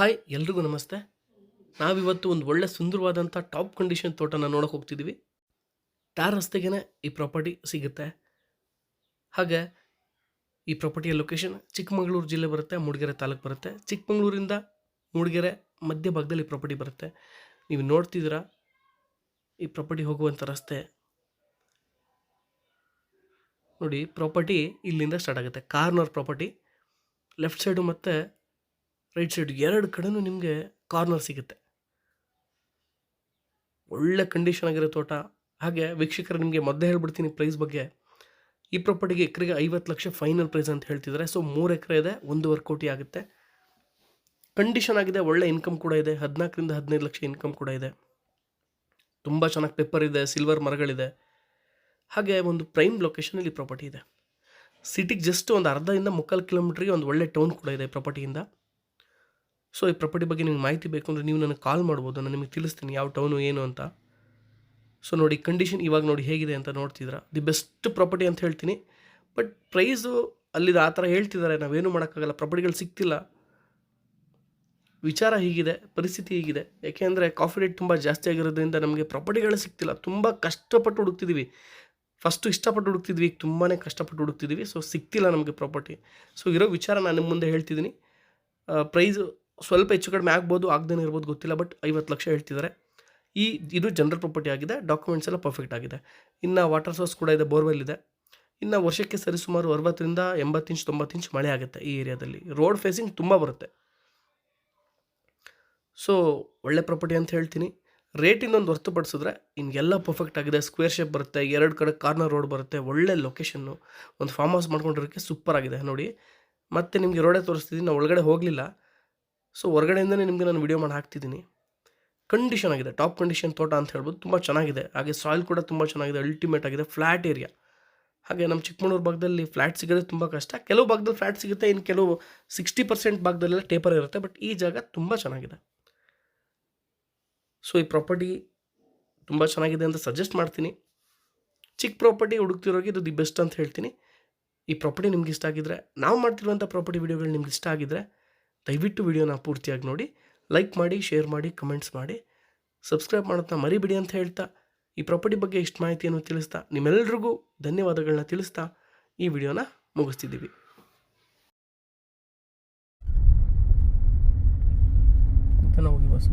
Hi, ಎಲ್ರಿಗೂ ನಮಸ್ತೆ. ನಾವಿವತ್ತು ಒಂದು ಒಳ್ಳೆ ಸುಂದರವಾದಂಥ ಟಾಪ್ ಕಂಡೀಷನ್ ತೋಟನ ನೋಡೋಕೆ ಹೋಗ್ತಿದ್ದೀವಿ ಟಾರ್ ರಸ್ತೆಗೇ ಈ ಪ್ರಾಪರ್ಟಿ ಸಿಗುತ್ತೆ. ಹಾಗೆ ಈ ಪ್ರಾಪರ್ಟಿಯ ಲೊಕೇಶನ್ ಚಿಕ್ಕಮಗಳೂರು ಜಿಲ್ಲೆ ಬರುತ್ತೆ, ಮೂಡಿಗೆರೆ ತಾಲೂಕು ಬರುತ್ತೆ. ಚಿಕ್ಕಮಗಳೂರಿಂದ ಮೂಡಿಗೆರೆ ಮಧ್ಯಭಾಗದಲ್ಲಿ ಈ ಪ್ರಾಪರ್ಟಿ ಬರುತ್ತೆ. ನೀವು ನೋಡ್ತಿದ್ದೀರಾ, ಈ ಪ್ರಾಪರ್ಟಿ ಹೋಗುವಂಥ ರಸ್ತೆ. ನೋಡಿ, ಪ್ರಾಪರ್ಟಿ ಇಲ್ಲಿಂದ ಸ್ಟಾರ್ಟ್ ಆಗುತ್ತೆ. Corner property. ಲೆಫ್ಟ್ ಸೈಡು ಮತ್ತು ರೈಟ್ ಸೈಡ್ ಎರಡು ಕಡೆನೂ ನಿಮಗೆ ಕಾರ್ನರ್ ಸಿಗುತ್ತೆ. ಒಳ್ಳೆ ಕಂಡೀಷನ್ ಆಗಿರೋ ತೋಟ. ಹಾಗೆ ವೀಕ್ಷಕರು, ನಿಮಗೆ ಮೊದಲೇ ಹೇಳ್ಬಿಡ್ತೀನಿ ಪ್ರೈಸ್ ಬಗ್ಗೆ. ಈ ಪ್ರಾಪರ್ಟಿಗೆ ಎಕರೆಗೆ ಐವತ್ತು ಲಕ್ಷ ಫೈನಲ್ ಪ್ರೈಸ್ ಅಂತ ಹೇಳ್ತಿದ್ದಾರೆ. ಸೊ ಮೂರು ಎಕರೆ ಇದೆ, ಒಂದೂವರೆ ಕೋಟಿ ಆಗುತ್ತೆ. ಕಂಡೀಷನ್ ಆಗಿದೆ, ಒಳ್ಳೆ ಇನ್ಕಮ್ ಕೂಡ ಇದೆ. ಹದಿನಾಲ್ಕರಿಂದ ಹದಿನೈದು ಲಕ್ಷ ಇನ್ಕಮ್ ಕೂಡ ಇದೆ. ತುಂಬ ಚೆನ್ನಾಗಿ ಪೆಪ್ಪರ್ ಇದೆ ಸಿಲ್ವರ್ ಮರಗಳಿದೆ. ಹಾಗೆ ಒಂದು ಪ್ರೈಮ್ ಲೊಕೇಶನಲ್ಲಿ ಪ್ರಾಪರ್ಟಿ ಇದೆ. ಸಿಟಿಗೆ ಜಸ್ಟ್ ಒಂದು ಅರ್ಧದಿಂದ ಮುಕ್ಕಾಲು ಕಿಲೋಮೀಟ್ರಿಗೆ ಒಂದು ಒಳ್ಳೆ ಟೌನ್ ಕೂಡ ಇದೆ ಪ್ರಾಪರ್ಟಿಯಿಂದ ಸೊ ಈ ಪ್ರಾಪರ್ಟಿ ಬಗ್ಗೆ ನಿಮ್ಗೆ ಮಾಹಿತಿ ಬೇಕು ಅಂದರೆ ನೀವು ನನಗೆ ಕಾಲ್ ಮಾಡ್ಬೋದು, ನಾನು ನಿಮಗೆ ತಿಳಿಸ್ತೀನಿ ಯಾವ ಟೌನು ಏನು ಅಂತ. ಸೊ ನೋಡಿ ಕಂಡೀಷನ್ ಇವಾಗ ನೋಡಿ ಹೇಗಿದೆ ಅಂತ ನೋಡ್ತಿದ್ರ ದಿ ಬೆಸ್ಟ್ ಪ್ರಾಪರ್ಟಿ ಅಂತ ಹೇಳ್ತೀನಿ. ಬಟ್ ಪ್ರೈಸು ಅಲ್ಲಿದು ಆ ಥರ ಹೇಳ್ತಿದ್ದಾರೆ, ನಾವೇನು ಮಾಡೋಕ್ಕಾಗಲ್ಲ ಪ್ರಾಪರ್ಟಿಗಳು ಸಿಗ್ತಿಲ್ಲ. ವಿಚಾರ ಹೀಗಿದೆ, ಪರಿಸ್ಥಿತಿ ಹೀಗಿದೆ. ಯಾಕೆಂದರೆ ಕಾಫಿ ರೇಟ್ ತುಂಬ ಜಾಸ್ತಿ ಆಗಿರೋದ್ರಿಂದ ನಮಗೆ ಪ್ರಾಪರ್ಟಿಗಳು ಸಿಗ್ತಿಲ್ಲ. ತುಂಬ ಕಷ್ಟಪಟ್ಟು ಹುಡುಕ್ತಿದ್ದೀವಿ ಫಸ್ಟು ಇಷ್ಟಪಟ್ಟು ಹುಡುಕ್ತಿದ್ವಿ, ಈಗ ತುಂಬಾ ಕಷ್ಟಪಟ್ಟು ಹುಡುಕ್ತಿದ್ದೀವಿ ಸೊ ಸಿಗ್ತಿಲ್ಲ ನಮಗೆ ಪ್ರಾಪರ್ಟಿ ಸೊ ಇರೋ ವಿಚಾರ ನಾನು ನಿಮ್ಮ ಮುಂದೆ ಹೇಳ್ತಿದ್ದೀನಿ. ಪ್ರೈಸು ಸ್ವಲ್ಪ ಹೆಚ್ಚು ಕಡಿಮೆ ಆಗ್ಬೋದು, ಆಗದೇನೆ ಇರ್ಬೋದು, ಗೊತ್ತಿಲ್ಲ ಬಟ್ ಐವತ್ತು ಲಕ್ಷ ಹೇಳ್ತಿದ್ದಾರೆ. ಈ, ಇದು ಜನರಲ್ ಪ್ರಾಪರ್ಟಿ ಆಗಿದೆ ಡಾಕ್ಯುಮೆಂಟ್ಸ್ ಎಲ್ಲ ಪರ್ಫೆಕ್ಟ್ ಆಗಿದೆ. ಇನ್ನು ವಾಟರ್ ಸೋರ್ಸ್ ಕೂಡ ಇದೆ ಬೋರ್ವೆಲ್ ಇದೆ. ಇನ್ನು ವರ್ಷಕ್ಕೆ ಸರಿಸುಮಾರು ಅರವತ್ತರಿಂದ ಎಂಬತ್ತು ಇಂಚ್, ತೊಂಬತ್ತು ಇಂಚ್ ಮಳೆ ಆಗುತ್ತೆ ಈ ಏರಿಯಾದಲ್ಲಿ. ರೋಡ್ ಫೇಸಿಂಗ್ ತುಂಬ ಬರುತ್ತೆ. ಸೊ ಒಳ್ಳೆ ಪ್ರಾಪರ್ಟಿ ಅಂತ ಹೇಳ್ತೀನಿ. ರೇಟ್ ಇನ್ನೊಂದು ಹೊರತುಪಡಿಸಿದ್ರೆ ಇನ್ಗೆಲ್ಲ ಪರ್ಫೆಕ್ಟ್ ಆಗಿದೆ ಸ್ಕ್ವೇರ್ ಶೇಪ್ ಬರುತ್ತೆ, ಎರಡು ಕಡೆ ಕಾರ್ನರ್ ರೋಡ್ ಬರುತ್ತೆ, ಒಳ್ಳೆ ಲೊಕೇಶನ್ನು ಒಂದು ಫಾರ್ಮ್ ಹೌಸ್ ಮಾಡ್ಕೊಂಡಿರೋಕ್ಕೆ ಸೂಪರ್ ಆಗಿದೆ, ನೋಡಿ. ಮತ್ತೆ ನಿಮಗೆ ರೋಡೇ ತೋರಿಸ್ತಿದ್ದೀನಿ ನಾವು ಒಳಗಡೆ ಹೋಗಲಿಲ್ಲ. ಸೊ ಹೊರಗಡೆಯಿಂದನೇ ನಿಮಗೆ ನಾನು ವಿಡಿಯೋ ಮಾಡಿ ಹಾಕ್ತಿದ್ದೀನಿ. ಕಂಡೀಷನ್ ಆಗಿದೆ ಟಾಪ್ ಕಂಡೀಷನ್ ತೋಟ ಅಂತ ಹೇಳ್ಬೋದು, ತುಂಬ ಚೆನ್ನಾಗಿದೆ. ಹಾಗೆ ಸಾಯಿಲ್ ಕೂಡ ತುಂಬ ಚೆನ್ನಾಗಿದೆ ಅಲ್ಟಿಮೇಟ್ ಆಗಿದೆ ಫ್ಲ್ಯಾಟ್ ಏರಿಯಾ ಹಾಗೆ ನಮ್ಮ ಚಿಕ್ಕಮಗಳೂರು ಭಾಗದಲ್ಲಿ ಫ್ಲ್ಯಾಟ್ ಸಿಗೋದೇ ತುಂಬ ಕಷ್ಟ. ಕೆಲವು ಭಾಗದಲ್ಲಿ ಫ್ಲ್ಯಾಟ್ ಸಿಗುತ್ತೆ, ಇನ್ನು ಕೆಲವು ಸಿಕ್ಸ್ಟಿ ಪರ್ಸೆಂಟ್ ಭಾಗದಲ್ಲೆಲ್ಲ ಟೇಪರ್ ಇರುತ್ತೆ ಬಟ್ ಈ ಜಾಗ ತುಂಬ ಚೆನ್ನಾಗಿದೆ. ಸೊ ಈ ಪ್ರಾಪರ್ಟಿ ತುಂಬ ಚೆನ್ನಾಗಿದೆ ಅಂತ ಸಜೆಸ್ಟ್ ಮಾಡ್ತೀನಿ. ಚಿಕ್ಕ ಪ್ರಾಪರ್ಟಿ ಹುಡುಕ್ತಿರೋಗೆ ಇದು ದಿ ಬೆಸ್ಟ್ ಅಂತ ಹೇಳ್ತೀನಿ. ಈ ಪ್ರಾಪರ್ಟಿ ನಿಮ್ಗೆ ಇಷ್ಟ ಆಗಿದ್ರೆ, ನಾವು ಮಾಡ್ತಿರುವಂಥ ಪ್ರಾಪರ್ಟಿ ವಿಡಿಯೋಗಳು ನಿಮ್ಗೆ ಇಷ್ಟ ಆಗಿದ್ರೆ ದಯವಿಟ್ಟು ವಿಡಿಯೋನ ಪೂರ್ತಿಯಾಗಿ ನೋಡಿ ಲೈಕ್ ಮಾಡಿ ಶೇರ್ ಮಾಡಿ ಕಮೆಂಟ್ಸ್ ಮಾಡಿ. ಸಬ್ಸ್ಕ್ರೈಬ್ ಮಾಡೋದನ್ನ ಮರಿಬಿಡಿ ಅಂತ ಹೇಳ್ತಾ, ಈ ಪ್ರಾಪರ್ಟಿ ಬಗ್ಗೆ ಇಷ್ಟು ಮಾಹಿತಿಯನ್ನು ತಿಳಿಸ್ತಾ ನಿಮ್ಮೆಲ್ಲರಿಗೂ ಧನ್ಯವಾದಗಳನ್ನ ತಿಳಿಸ್ತಾ ಈ ವಿಡಿಯೋನ ಮುಗಿಸ್ತಿದ್ದೀವಿ. ಹೋಗಿ ಬಸ್ಸು